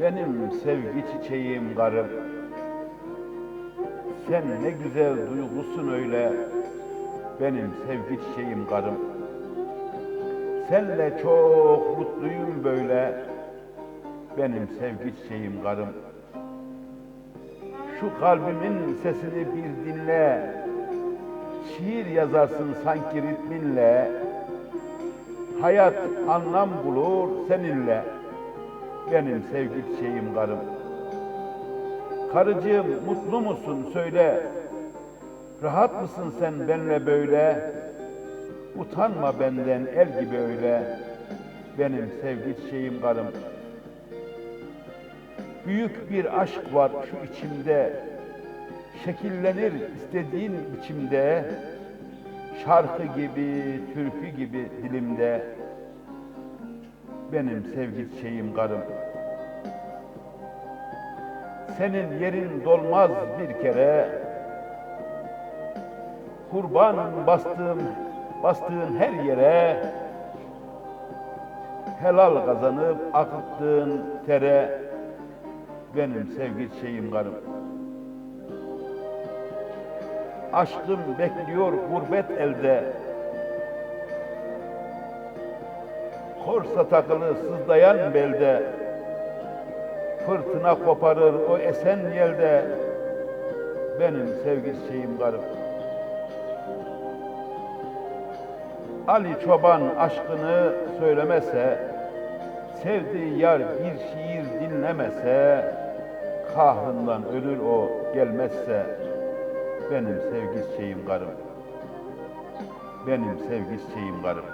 Benim sevgi çiçeğim karım. Sen ne güzel duygusun öyle. Benim sevgi çiçeğim karım. Senle çok mutluyum böyle. Benim sevgi çiçeğim karım. Şu kalbimin sesini bir dinle. Şiir yazarsın sanki ritminle. Hayat anlam bulur seninle Benim sevgi çiçeğim karım. Karıcığım mutlu musun? Söyle. Rahat mısın sen benle böyle? Utanma benden el gibi öyle. Benim sevgi çiçeğim karım. Büyük bir aşk var şu içimde. Şekillenir istediğin biçimde. Şarkı gibi, türkü gibi dilimde Benim sevgi çiçeğim karım. Senin yerin dolmaz bir kere. Kurban bastığım, bastığın her yere. Helal kazanıp akıttığın tere. Benim sevgi çiçeğim karım. Aşkım bekliyor gurbet elde Korsa takılı sızlayan belde. Fırtına koparır o esen yelde. Benim sevgi çiçeğim karım Ali Çoban aşkını söylemese Sevdiği yar bir şiir dinlemese Kahrından ölür o gelmezse Benim sevgi çiçeğim karım Benim sevgi çiçeğim karım